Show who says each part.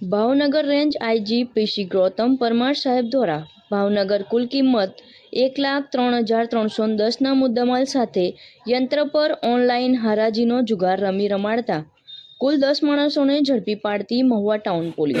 Speaker 1: Bhavnagar range IG PC Gautam Parmar સાહેબ દ્વારા ભાવનગર કુલ કિંમત એક લાખ ત્રણ હજાર ત્રણસો દસના મુદ્દામાલ સાથે યંત્ર પર ઓનલાઈન હરાજીનો જુગાર રમી રમાડતા કુલ દસ માણસોને ઝડપી પાડતી મહુવા ટાઉન પોલીસ.